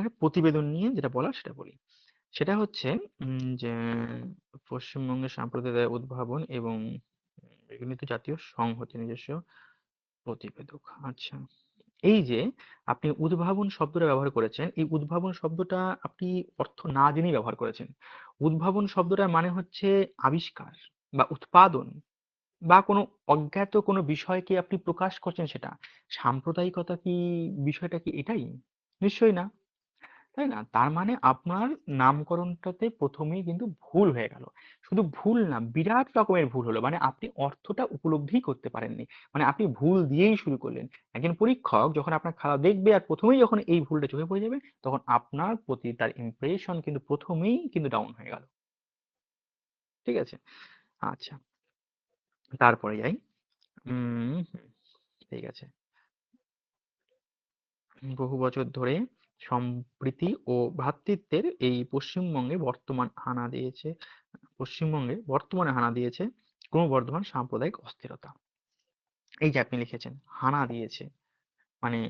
আপনাকে প্রতিবেদন নিয়ে যেটা বলার সেটা বলি। সেটা হচ্ছে যে পশ্চিমবঙ্গের সাম্প্রদায়িক উদ্ভাবন এবং এগুলি জাতীয় সংহতি নিজস্ব প্রতিবেদক। আচ্ছা এই যে আপনি উদ্ভাবন শব্দটা ব্যবহার করেছেন, এই উদ্ভাবন শব্দটা আপনি অর্থ না জেনেই ব্যবহার করেছেন। উদ্ভাবন শব্দটার মানে হচ্ছে আবিষ্কার বা উৎপাদন বা কোনো অজ্ঞাত কোনো বিষয়কে আপনি প্রকাশ করছেন সেটা। সাম্প্রদায়িকতা কি, বিষয়টা কি এটাই? নিশ্চয়ই না। তাই না? তার মানে আপনার নামকরণটাতে প্রথমেই কিন্তু ভুল হয়ে গেল। শুধু ভুল না, বিরাট রকমের ভুল হলো। মানে আপনি অর্থটা উপলব্ধি করতে পারেননি। মানে আপনি ভুল দিয়েই শুরু করলেন। একজন পরীক্ষক যখন আপনার খাতা দেখবে আর প্রথমেই যখন এই ভুলটা চোখে পড়ে যাবে, তখন আপনার প্রতি তার ইমপ্রেশন কিন্তু প্রথমেই কিন্তু ডাউন হয়ে গেল। ঠিক আছে? আচ্ছা। তারপরে যাই। উম ঠিক আছে। বহু বছর ধরে সম্প্রীতি ও ভ্রাতৃত্বের এই পশ্চিমবঙ্গে বর্তমান হানা দিয়েছে, পশ্চিমবঙ্গে বর্তমানে হানা দিয়েছে ক্রমবর্ধমান সাম্প্রদায়িক অস্থিরতা। এই যে আপনি লিখেছেন, হানা দিয়েছে মানে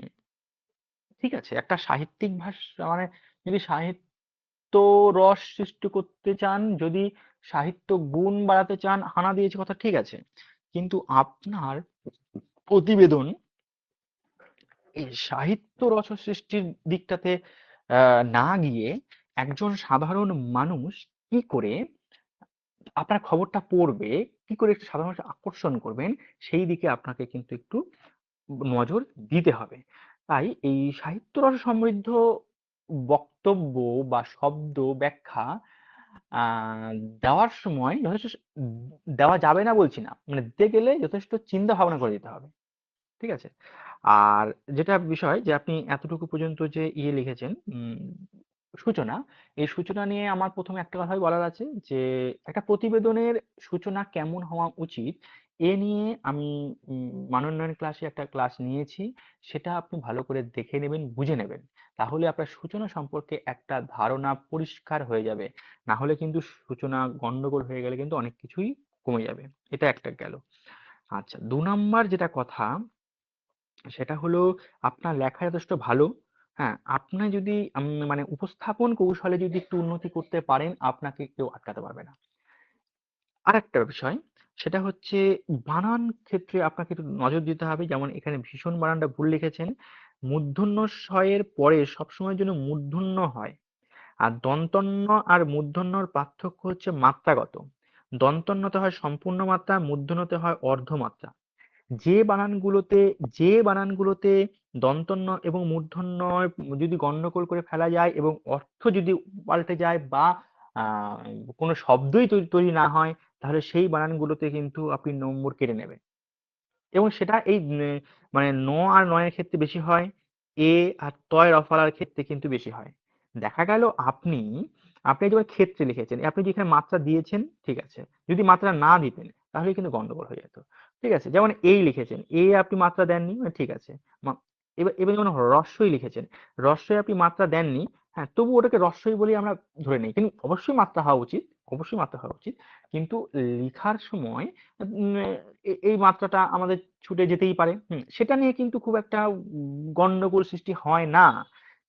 ঠিক আছে, একটা সাহিত্যিক ভাষা মানে যদি সাহিত্য রস সৃষ্টি করতে চান, যদি সাহিত্য গুণ বাড়াতে চান, হানা দিয়েছে কথা ঠিক আছে। কিন্তু আপনার প্রতিবেদন সাহিত্য রস সৃষ্টির দিকটাতে না গিয়ে একজন সাধারণ মানুষ কি করে আপনার খবরটা পড়বে, কি করে একটু সাধারণ আকর্ষণ করবেন, সেই দিকে আপনাকে কিন্তু একটু নজর দিতে হবে। তাই এই সাহিত্য রস সমৃদ্ধ বক্তব্য বা শব্দ ব্যাখ্যা দেওয়ার সময় যথেষ্ট দেওয়া যাবে না বলছি না। মানে দিতে গেলে যথেষ্ট চিন্তা ভাবনা করে দিতে হবে। ঠিক আছে? আর যেটা বিষয় যে, আপনি এতটুকু পর্যন্ত যে ইয়ে লিখেছেন সূচনা, এই সূচনা নিয়ে আমার প্রথমে একটা কথাই বলার আছে যে, একটা প্রতিবেদনের সূচনা কেমন হওয়া উচিত, এ নিয়ে আমি মানোন্নয়ন ক্লাসে একটা ক্লাস নিয়েছি, সেটা আপনি ভালো করে দেখে নেবেন, বুঝে নেবেন। তাহলে আপনার সূচনা সম্পর্কে একটা ধারণা পরিষ্কার হয়ে যাবে। না হলে কিন্তু সূচনা গন্ডগোল হয়ে গেলে কিন্তু অনেক কিছুই কমে যাবে। এটা একটা গেল। আচ্ছা দু নাম্বার যেটা কথা সেটা হলো আপনার লেখা যথেষ্ট ভালো। হ্যাঁ আপনি যদি মানে উপস্থাপন কৌশলে যদি একটু উন্নতি করতে পারেন, আপনাকে কেউ আটকাতে পারবে না। আর একটা বিষয়, সেটা হচ্ছে বানান ক্ষেত্রে আপনাকে একটু নজর দিতে হবে। যেমন এখানে ভীষণ বানানটা ভুল লিখেছেন। মূর্ধন্য পরে সবসময় যেন মূর্ধন্য হয়। আর দন্তন্য আর মূর্ধন্যর পার্থক্য হচ্ছে মাত্রাগত। দন্তন্যতে হয় সম্পূর্ণ মাত্রা, মূর্ধন্যতে হয় অর্ধমাত্রা। যে বানানগুলোতে যে বানানগুলোতে দন্তন্য এবং মূর্ধন্য যদি গন্ডগোল করে ফেলা যায় এবং অর্থ যদি পাল্টে যায় বা কোনো শব্দই তৈরি না হয়, তাহলে সেই বানানগুলোতে কিন্তু আপনি নম্বর কেটে নেবেন। এবং সেটা এই মানে ন আর নয়ের ক্ষেত্রে বেশি হয়, এ আর তয় রফালার ক্ষেত্রে কিন্তু বেশি হয়। দেখা গেল আপনি আপনি যেমন ক্ষেত্রে লিখেছেন, আপনি যেখানে মাত্রা দিয়েছেন, ঠিক আছে, যদি মাত্রা না দিতেন তাহলে কিন্তু গন্ডগোল হয়ে যেত। ঠিক আছে? যেমন এই লিখেছেন এ আপনি মাত্রা দেননি মানে ঠিক আছে। এবার যেমন রস্যই লিখেছেন রস্যই আপনি মাত্রা দেননি হ্যাঁ তবু ওটাকে রস্যই বলেই আমরা ধরে নিই। কিন্তু অবশ্যই মাত্রা হওয়া উচিত অবশ্যই মাত্রা হওয়া উচিত। কিন্তু লেখার সময় এই মাত্রাটা আমাদের ছুটে যেতেই পারে। সেটা নিয়ে কিন্তু খুব একটা উম, গন্ডগোল সৃষ্টি হয় না।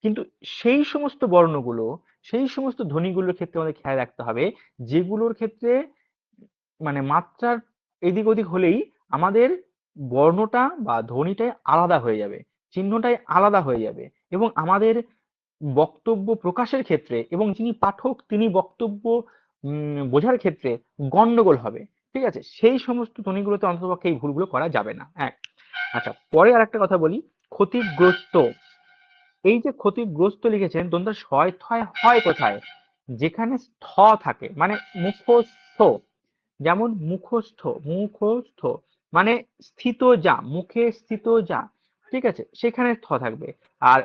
কিন্তু সেই সমস্ত বর্ণগুলো সেই সমস্ত ধ্বনিগুলোর ক্ষেত্রে আমাদের খেয়াল রাখতে হবে যেগুলোর ক্ষেত্রে মানে মাত্রার এদিক ওদিক হলেই আমাদের বর্ণটা বা ধ্বনিটাই আলাদা হয়ে যাবে, চিহ্নটাই আলাদা হয়ে যাবে এবং আমাদের বক্তব্য প্রকাশের ক্ষেত্রে এবং যিনি পাঠক তিনি বক্তব্য বোঝার ক্ষেত্রে গন্ডগোল হবে, ঠিক আছে? সেই সমস্ত ধ্বনিগুলোতে অন্ততপক্ষে এই ভুলগুলো করা যাবে না। এক আচ্ছা পরে আর একটা কথা বলি, ক্ষতিগ্রস্ত। এই যে ক্ষতিগ্রস্ত লিখেছেন দন্তা ছয় থয় হয় কোথায়? যেখানে স্থ থাকে মানে মুখস্থ, যেমন মুখস্থ মুখস্থ। মানে স্থিত যা, মুখে স্থিত যা, ঠিক আছে? সেখানে স্থ থাকবে। আর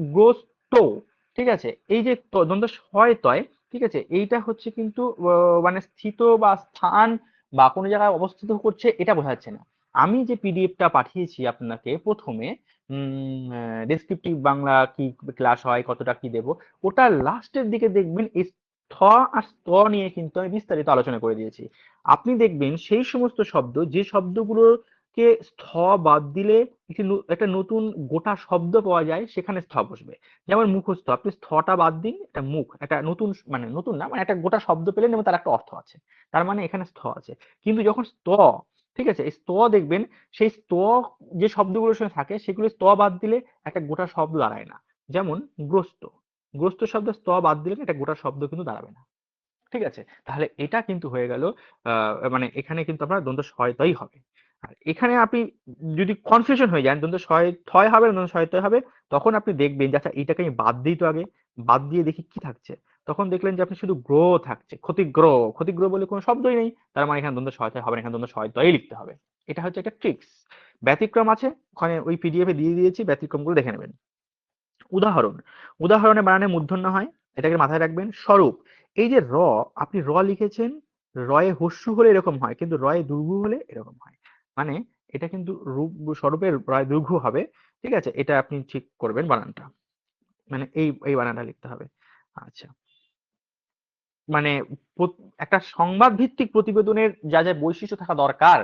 গ্রস্ত, ঠিক আছে? এই যে ত- দ্বন্দ্ব ছয় তয়, ঠিক আছে? এইটা হচ্ছে কিন্তু মানে স্থিত বা স্থান বা কোনো জায়গায় অবস্থিত করছে, এটা বোঝাচ্ছে না। আমি যে পিডিএফটা পাঠিয়েছি আপনাকে প্রথমে ডেসক্রিপটিভ বাংলা কি ক্লাস হয়, কতটা কি দেব, ওটা লাস্টের দিকে দেখবেন স্থ আর স্থ নিয়ে কিন্তু আমি বিস্তারিত আলোচনা করে দিয়েছি। আপনি দেখবেন সেই সমস্ত শব্দ, যে শব্দগুলোর কে স্থ বাদ দিলে একটা নতুন গোটা শব্দ পাওয়া যায়, সেখানে স্থ বসবে। যেমন মুখস্থ, আপনি স্থটা বাদ দিন একটা মুখ, একটা নতুন মানে নতুন না মানে একটা গোটা শব্দ পেলেন এবং তার একটা অর্থ আছে। তার মানে এখানে স্থ আছে। কিন্তু যখন স্থ, ঠিক আছে, এই দেখবেন, সেই স্থ যে শব্দগুলোর সঙ্গে থাকে, সেগুলো স্থ বাদ দিলে একটা গোটা শব্দ দাঁড়ায় না। যেমন গ্রস্ত। গ্রস্ত শব্দ স্থ বাদ দিলে একটা গোটা শব্দ কিন্তু দাঁড়াবে না। ঠিক আছে? তাহলে এটা কিন্তু হয়ে গেল মানে এখানে কিন্তু আপনার দ্বন্দ্ব সহায়তাই হবে। আর এখানে আপনি যদি কনফিউশন হয়ে যান, দ্বন্দ্ব সহায় থয় হবে, দ্বন্দ্ব সহায়তাই হবে, তখন আপনি দেখবেন যে আচ্ছা এইটাকে আমি বাদ দিই তো আগে, বাদ দিয়ে দেখি কি থাকছে। তখন দেখলেন যে আপনি শুধু গ্রহ থাকছে, ক্ষতিগ্রহ ক্ষতিগ্রহ বলে কোনো শব্দই নেই, তার মানে এখানে দ্বন্দ্ব সহায়তা হবে না, এখানে দ্বন্দ্ব সহায়তাই লিখতে হবে। এটা হচ্ছে একটা ট্রিক্স ব্যতিক্রম আছে, ওখানে ওই পিডিএফ এ দিয়ে দিয়েছি, ব্যতিক্রমগুলো দেখে নেবেন। উদাহরণ। উদাহরণে বানানে মূর্ধন্য হয়, এটাকে মাথায় রাখবেন, স্বরূপ। এই যে র, আপনি র লিখেছেন, রয়ে হস্যু হলে এরকম হয়, কিন্তু রয়ে দুর্ঘু হলে এরকম হয়। মানে এটা কিন্তু রূপ, স্বরূপের রয় দুর্ঘু হবে, ঠিক আছে? এটা আপনি ঠিক করবেন বানানটা। মানে এই এই বানানটা লিখতে হবে। আচ্ছা। মানে একটা সংবাদ ভিত্তিক প্রতিবেদনের যা যা বৈশিষ্ট্য থাকা দরকার,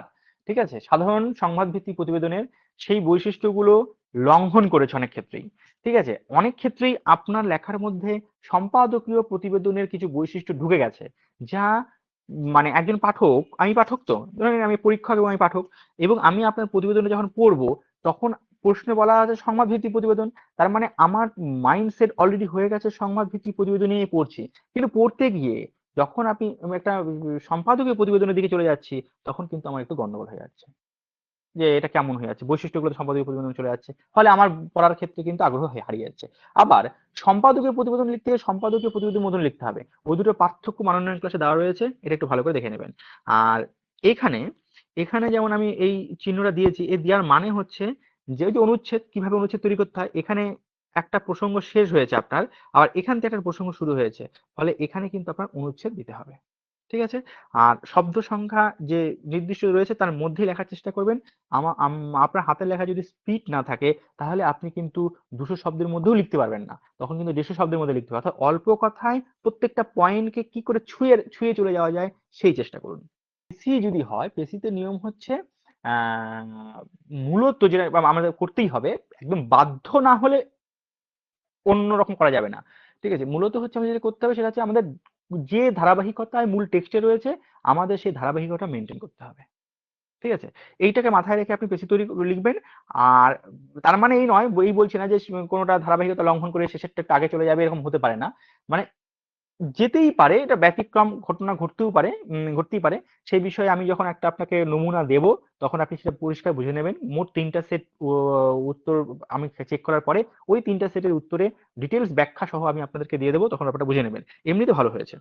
ঠিক আছে? সাধারণ সংবাদ ভিত্তিক প্রতিবেদনের সেই বৈশিষ্ট্যগুলো লঙ্ঘন করেছে অনেক ক্ষেত্রেই। ঠিক আছে? অনেক ক্ষেত্রেই আপনার লেখার মধ্যে সম্পাদকীয় প্রতিবেদনের কিছু বৈশিষ্ট্য ঢুকে গেছে, যা মানে একজন পাঠক, আমি পাঠক তো আমি পরীক্ষক এবং আমি পাঠক, এবং আমি আপনার প্রতিবেদনে যখন পড়ব, তখন প্রশ্নে বলা আছে সংবাদ ভিত্তিক প্রতিবেদন, তার মানে আমার মাইন্ডসেট অলরেডি হয়ে গেছে সংবাদ ভিত্তিক প্রতিবেদন নিয়ে পড়ছি। কিন্তু পড়তে গিয়ে যখন আপনি একটা সম্পাদকীয় প্রতিবেদনের দিকে চলে যাচ্ছি, তখন কিন্তু আমার একটু গন্ডগোল হয়ে যাচ্ছে। যে এটা কেমন হয়ে যাচ্ছে বৈশিষ্ট্যগুলো সম্পাদকীয় প্রতিবেদনে চলে যাচ্ছে। ফলে আমার পড়ার ক্ষেত্রে কিন্তু আগ্রহ হারিয়ে যাচ্ছে। আবার সম্পাদকীয় প্রতিবেদন লিখতে গেলে সম্পাদকীয় প্রতিবেদন মতন লিখতে হবে। ওই দুটো পার্থক্য মানোন্নয়ন ক্লাসে দেওয়া রয়েছে, এটা একটু ভালো করে দেখে নেবেন। আর এখানে এখানে যেমন আমি এই চিহ্নটা দিয়েছি, এ দেওয়ার মানে হচ্ছে যে ওই যে অনুচ্ছেদ, কীভাবে অনুচ্ছেদ তৈরি করতে হয়, এখানে একটা প্রসঙ্গ শেষ হয়েছে আপনার, আবার এখান থেকে একটা প্রসঙ্গ শুরু হয়েছে। ফলে এখানে কিন্তু আপনার অনুচ্ছেদ দিতে হবে। ঠিক আছে? আর শব্দ সংখ্যা যে নির্দিষ্ট রয়েছে তার মধ্যে লেখার চেষ্টা করবেন। আপনার হাতের লেখা যদি স্পিড না থাকে, তাহলে আপনি কিন্তু দুশো শব্দের মধ্যেও লিখতে পারবেন না। তখন কিন্তু দেড়শো শব্দের মধ্যে লিখতে হবে। অর্থাৎ অল্প কথায় প্রত্যেকটা পয়েন্টকে কি করে ছুঁয়ে ছুঁয়ে চলে যাওয়া যায়, সেই চেষ্টা করুন। পেসি যদি হয় পেসিতে নিয়ম হচ্ছে মূলত যেটা আমাদের করতেই হবে, একদম বাধ্য না হলে অন্যরকম করা যাবে না। ঠিক আছে? মূলত হচ্ছে আমাদের যেটা করতে হবে, সেটা হচ্ছে আমাদের যে ধারাবাহিকতায় মূল টেক্সটে রয়েছে, আমাদের সেই ধারাবাহিকতা মেনটেন করতে হবে। ঠিক আছে? এইটাকে মাথায় রেখে আপনি পেশি তৈরি লিখবেন। আর তার মানে এই নয়, এই বলছি না যে, কোনোটা ধারাবাহিকতা লঙ্ঘন করে শেষেরটা আগে চলে যাবে, এরকম হতে পারে না। মানে যেতেই পারে, এটা ব্যতিক্রম ঘটনা ঘটতেও পারে ঘটতেই পারে। সেই বিষয়ে আমি যখন একটা আপনাকে নমুনা দেব, তখন আপনি সেটা পরিষ্কার বুঝে নেবেন। মোট তিনটা সেট উত্তর আমি চেক করার পরে, ওই তিনটা সেটের উত্তরে ডিটেলস ব্যাখ্যা সহ আমি আপনাদেরকে দিয়ে দেবো, তখন আপনারা বুঝে নেবেন। এমনিতে ভালো হয়েছে।